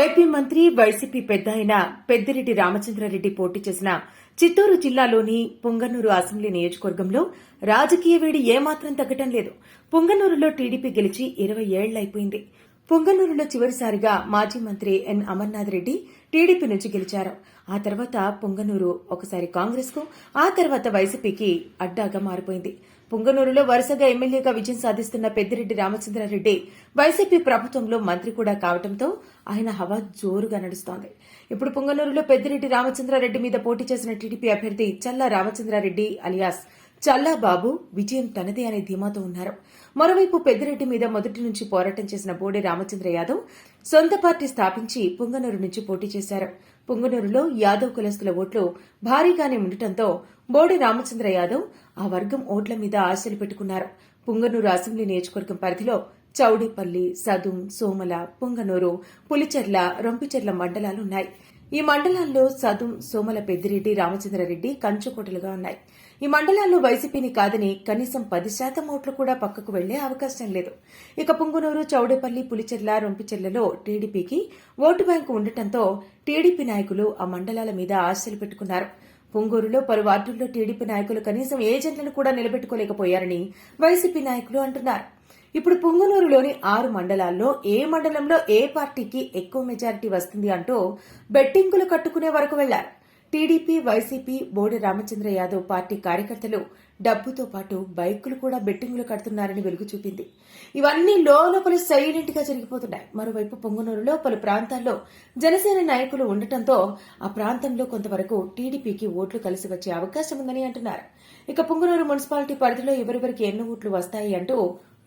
AP మంత్రి YCP పెద్ద అయిన పెద్దిరెడ్డి రామచంద్రారెడ్డి పోటీ చేసిన చిత్తూరు జిల్లాలోని పుంగనూరు అసెంబ్లీ నియోజకవర్గంలో రాజకీయ వేడి ఏమాత్రం తగ్గటం లేదు. పుంగనూరులో టీడీపీ గెలిచి ఇరవై ఏళ్ళైపోయింది. పుంగనూరులో చివరిసారిగా మాజీ మంత్రి ఎన్ అమర్నాథ్ రెడ్డి టీడీపీ నుంచి గెలిచారు. ఆ తర్వాత పుంగనూరు ఒకసారి కాంగ్రెస్కు ఆ తర్వాత వైసీపీకి అడ్డాగా మారిపోయింది. పుంగనూరులో వరుసగా ఎమ్మెల్యేగా విజయం సాధిస్తున్న పెద్దిరెడ్డి రామచంద్రారెడ్డి వైసీపీ ప్రభుత్వంలో మంత్రి కూడా కావడంతో ఆయన హవా జోరుగా నడుస్తోంది. ఇప్పుడు పుంగనూరులో పెద్దిరెడ్డి రామచంద్రారెడ్డి మీద పోటీ చేసిన టీడీపీ అభ్యర్థి చల్లా రామచంద్రారెడ్డి అలియాస్ చల్లా బాబు విజయం తనదే అనే ధీమాతో ఉన్నారు. మరోవైపు పెద్దిరెడ్డి మీద మొదటి నుంచి పోరాటం చేసిన బోడి రామచంద్ర యాదవ్ సొంత పార్టీ స్థాపించి పుంగనూరు నుంచి పోటీ చేశారు. పుంగనూరులో యాదవ్ కులస్తుల ఓట్లు భారీగానే ఉండటంతో బోడి రామచంద్ర యాదవ్ ఆ వర్గం ఓట్ల మీద ఆశలు పెట్టుకున్నారు. పుంగనూరు అసెంబ్లీ నియోజకవర్గం పరిధిలో చౌడేపల్లి సదుం సోమల పుంగనూరు పులిచెర్ల రొంపిచెర్ల మండలాలున్నాయి ఈ మండలాల్లో సదుం సోమల పెద్దిరెడ్డి రామచంద్రారెడ్డి కంచుకోటలుగా ఉన్నాయి. ఈ మండలాల్లో వైసీపీని కాదని కనీసం పది శాతం ఓట్లు కూడా పక్కకు వెళ్ళే అవకాశం లేదు. ఇక పుంగునూరు చౌడేపల్లి పులిచెర్ల రొంపిచెర్లలో టీడీపీకి ఓటు బ్యాంకు ఉండటంతో టీడీపీ నాయకులు ఆ మండలాల మీద ఆశలు పెట్టుకున్నారు. పుంగూరులో పలు వార్డుల్లో టీడీపీ నాయకులు కనీసం ఏజెంట్లను కూడా నిలబెట్టుకోలేకపోయారని వైసీపీ నాయకులు అంటున్నారు. ఇప్పుడు పుంగనూరులోని ఆరు మండలాల్లో ఏ మండలంలో ఏ పార్టీకి ఎక్కువ మెజారిటీ వస్తుంది అంటూ బెట్టింగులు కట్టుకునే వరకు వెళ్ళారు. టీడీపీ వైసీపీ బోడి రామచంద్ర యాదవ్ పార్టీ కార్యకర్తలు డబ్బుతో పాటు బైకులు కూడా బెట్టింగులు కడుతున్నారని వెలుగు చూపింది. ఇవన్నీ లోపల సైలెంట్గా జరిగిపోతున్నాయి. మరోవైపు పొంగనూరులో పలు ప్రాంతాల్లో జనసేన నాయకులు ఉండటంతో ఆ ప్రాంతంలో కొంతవరకు టీడీపీకి ఓట్లు కలిసి వచ్చే అవకాశం ఉందని అంటున్నారు. ఇక పొంగునూరు మున్సిపాలిటీ పరిధిలో ఎవరెవరికి ఎన్ని ఓట్లు వస్తాయి అంటూ